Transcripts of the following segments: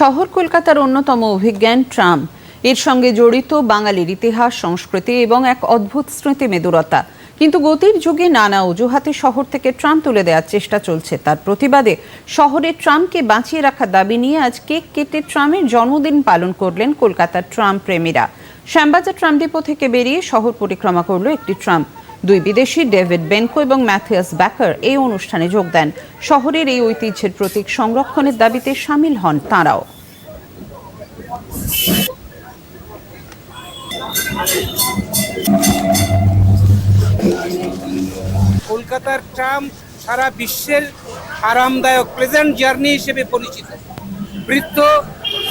শহর কলকাতার অন্যতম অভিজ্ঞান ট্রাম। এর সঙ্গে জড়িত বাঙালির ইতিহাস, সংস্কৃতি এবং এক অদ্ভুত স্মৃতি মেদুরতা। কিন্তু গতির যুগে নানা অজুহাতে শহর থেকে ট্রাম তুলে দেওয়ার চেষ্টা চলছে। তার প্রতিবাদে শহরের ট্রামকে বাঁচিয়ে রাখার দাবি নিয়ে আজ কেক কেটে ট্রামের জন্মদিন পালন করলেন কলকাতার ট্রাম প্রেমীরা। শ্যামবাজার ট্রাম ডিপো থেকে বেরিয়ে শহর পরিক্রমা করল একটি ট্রাম। দুই বিদেশি ডেভিড বেনকো এবং ম্যাথিয়াস ব্যাকার এই অনুষ্ঠানে যোগ দেন। শহরের এই ঐতিহ্যের প্রতীক সংরক্ষণের দাবিতে সামিল হন তাঁরাও। কলকাতার ট্রাম সারা বিশ্বের আরামদায়ক প্লেজেন্ট জার্নি হিসেবে পরিচিত। বৃদ্ধ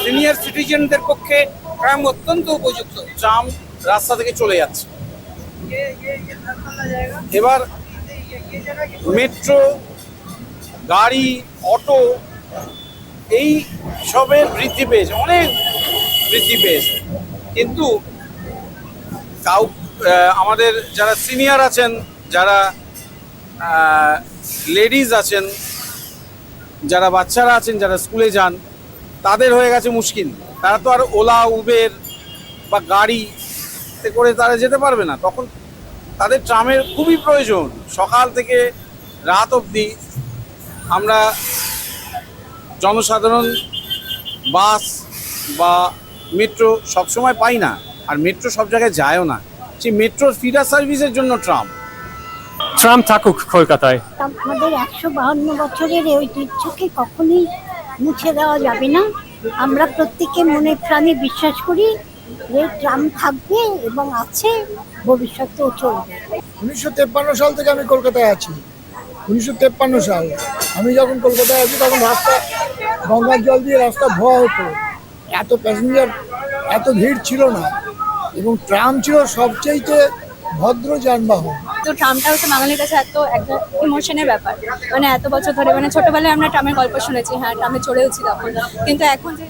সিনিয়র সিটিজেনদের পক্ষে ট্রাম অত্যন্ত উপযুক্ত। ট্রাম রাস্তা থেকে চলে যাচ্ছে। এবার মেট্রো গাড়ি অটো এই সবের বৃদ্ধি পেয়েছে, অনেক বৃদ্ধি পেয়েছে। কিন্তু কাউ আমাদের যারা সিনিয়র আছেন, যারা লেডিজ আছেন, যারা বাচ্চারা আছেন, যারা স্কুলে যান, তাদের হয়ে গেছে মুশকিল। তারা তো আর ওলা, উবের বা গাড়িতে করে তারা যেতে পারবে না। তখন তাদের ট্রামের খুবই প্রয়োজন। সকাল থেকে রাত অবধি আমরা জনসাধারণ বাস বা মেট্রো সবসময় পাই না। আর মেট্রো সব জায়গায় যায়ও না। সেই মেট্রোর ফিডার সার্ভিসের জন্য ট্রাম। ট্রাম থাকুক কলকাতায়। আমাদের একশো বাহান্ন বছরের ঐতিহ্যকে কখনোই মুছে দেওয়া যাবে না। আমরা প্রত্যেকে মনে প্রাণে বিশ্বাস করি যে ট্রাম থাকবে এবং আছে ভবিষ্যতেও চলবে। উনিশশো তেপ্পান্ন সাল থেকে আমি কলকাতায় আছি। উনিশশো তেপ্পান্ন সাল। আমি যখন কলকাতায় আছি তখন রাস্তা গঙ্গার জল দিয়ে রাস্তা ধোয়া হতো। এত প্যাসেঞ্জার এত ভিড় ছিল না। এবং ট্রাম ছিল সবচেয়ে ভদ্র যানবাহন। তো ট্রামটা হচ্ছে বাঙালির কাছে এত একটা ইমোশনের ব্যাপার। মানে এত বছর ধরে মানে ছোটবেলায় আমরা ট্রামের গল্প শুনেছি। হ্যাঁ ট্রামে চড়েওছি তখন। কিন্তু এখন যে